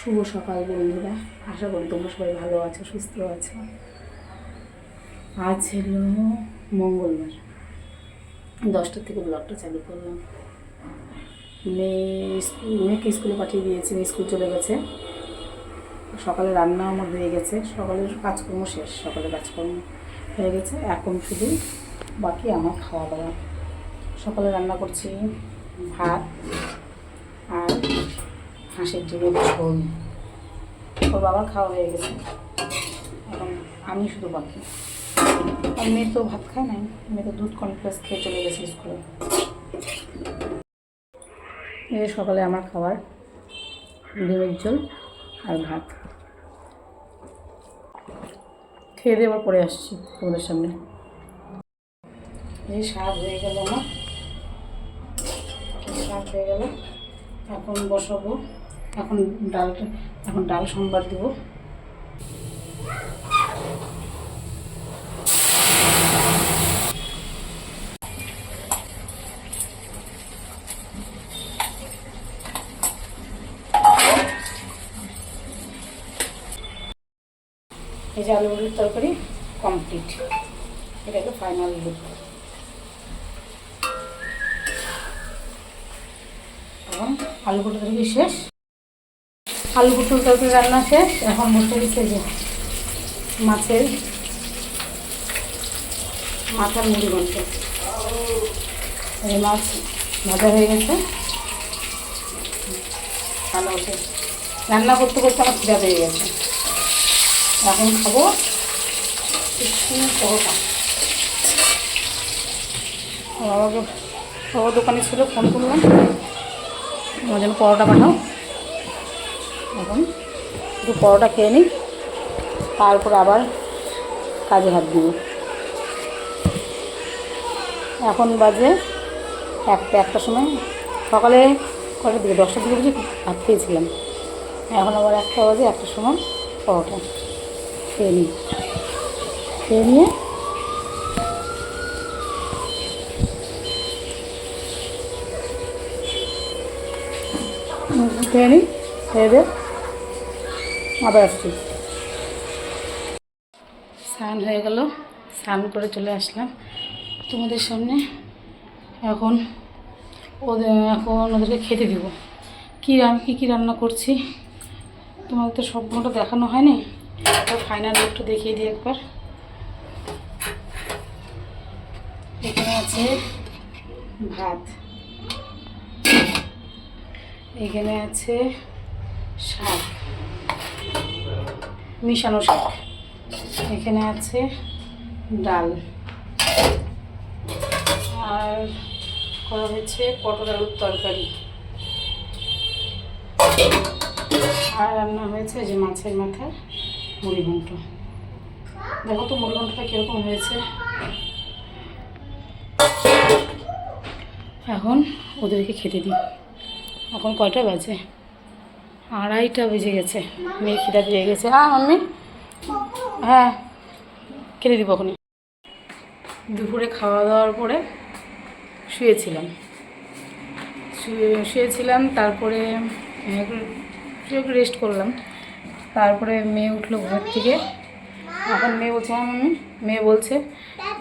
শুভ সকাল বন্ধুরা। আশা করি তোমরা সবাই ভালো আছো, সুস্থ আছো। আজ হলো মঙ্গলবার। দশটা থেকে ব্লগটা চালু করলাম। মেয়ে স্কুল মেয়েকে স্কুলে পাঠিয়ে দিয়েছি স্কুল চলে গেছে। সকালে রান্না আমার হয়ে গেছে। সকালের কাজকর্ম শেষ, সকালে কাজকর্ম হয়ে গেছে। এখন শুধু বাকি আমার খাওয়া দাওয়া। সকালে রান্না করছি ভাত হাঁসের ডিমের ঝোল। ওর বাবার খাওয়া হয়ে গেছে। এখন আমি শুধু বাকি। আর মেয়ে তো ভাত খায় নাই। মেয়ে তো দুধ কনফ্লেক্স খেয়ে চলে গেছে স্কুলে। এই সকালে আমার খাবার, ডিমের ঝোল আর ভাত। খেয়ে দিয়ে আবার পরে আসছি তোমাদের সামনে। এই শাক হয়ে গেল আমার। শাক হয়ে গেল। এখন বসাবো। এখন ডালটা এখন ডাল সোমবার দেবো। এই যে আলু বড়ির তরকারি কমপ্লিট এটাকে ফাইনাল লুক এখন আলু পটল তরকারি শেষ? আলু পটল তরকারি রান্না শেষ, এখন বসে গেছে যে মাছের মাথার মুড়ি মাংস এই মাছ ভাজা হয়ে গেছে। ভালো হচ্ছে রান্না করতে করতে আমার খিদা পেয়ে গেছে। এখন খাব পরোটা। বাবাকে বাবা দোকানে ছিল, ফোন করলাম আমার জন্য পরোটা পাঠাও। এখন একটু পরোটা খেয়ে নিই, তারপর আবার কাজে হাত দিব এখন বাজে একটা, একটার সময়। সকালে কটার দিকে দশটার দিকে বুঝি ভাত খেয়েছিলাম। এখন আবার একটা বাজে, একটার সময় পরোটা খেয়ে নিই। খেয়ে নিয়ে খেয়ে নিই, খেয়ে দে আবার আসছি। স্নান হয়ে গেল, স্নান করে চলে আসলাম তোমাদের সামনে। এখন ওদের, এখন ওদেরকে খেতে দিব। কী কী কী রান্না করছি? তোমাদের তো সবগুলোটা দেখানো হয়নি। ফাইনাল একটু দেখিয়ে দিই একবার। এখানে আছে ভাত। এখানে আছে শাক। মিশানো শাক। এখানে আছে ডাল। আর করা হয়েছে পটল আলুর তরকারি। আর রান্না হয়েছে যে মাছের মাথার মুড়ি ঘন্ট। দেখো তো মুড়ি ঘন্টটা কীরকম হয়েছে। এখন ওদেরকে খেতে দিই। এখন কয়টা বাজে? আড়াইটা বেজে গেছে। মেয়ে খিদা পেয়ে গেছে। হ্যাঁ মাম্মি? হ্যাঁ। খেতে দিব ওখানে দুপুরে খাওয়া দাওয়ার পরে শুয়েছিলাম। শুয়ে- শুয়েছিলাম, তারপরে একটু রেস্ট করলাম। তারপরে মেয়ে উঠল ঘর থেকে। এখন মেয়ে বলছে হ্যাঁ মাম্মি? মেয়ে বলছে,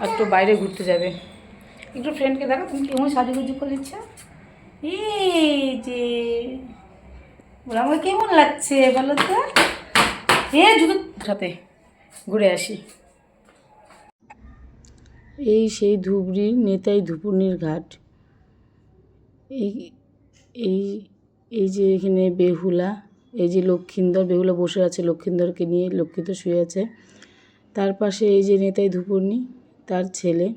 একটু বাইরে ঘুরতে যাবে। একটু ফ্রেন্ডকে দেখো, তুমি কেমন সাজুগুজু করে দিচ্ছ? এই যে আমার কেমন লাগছে? বলো তো। এ ঘুরে আসি। এই সেই ধুবড়ির নেতাই ধুপুনির ঘাট। এই এই এই যে এখানে বেহুলা, এই যে লক্ষিন্দর, বেহুলা বসে আছে লক্ষিন্দরকে নিয়ে লক্ষিন্দর শুয়ে আছে। তার পাশে এই যে নেতাই ধুপুর্ণি তার ছেলে।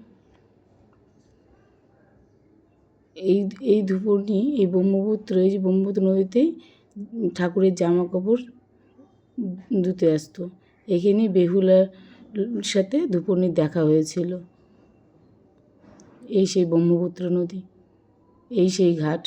এই এই ধুপুর্ণি এই ব্রহ্মপুত্র, এই যে ব্রহ্মপুত্র নদীতেই ঠাকুরের জামা কাপড় ধুতে আসতো। এখানেই বেহুলার সাথে ধুপুর্ণির দেখা হয়েছিল। এই সেই ব্রহ্মপুত্র নদী, এই সেই ঘাট।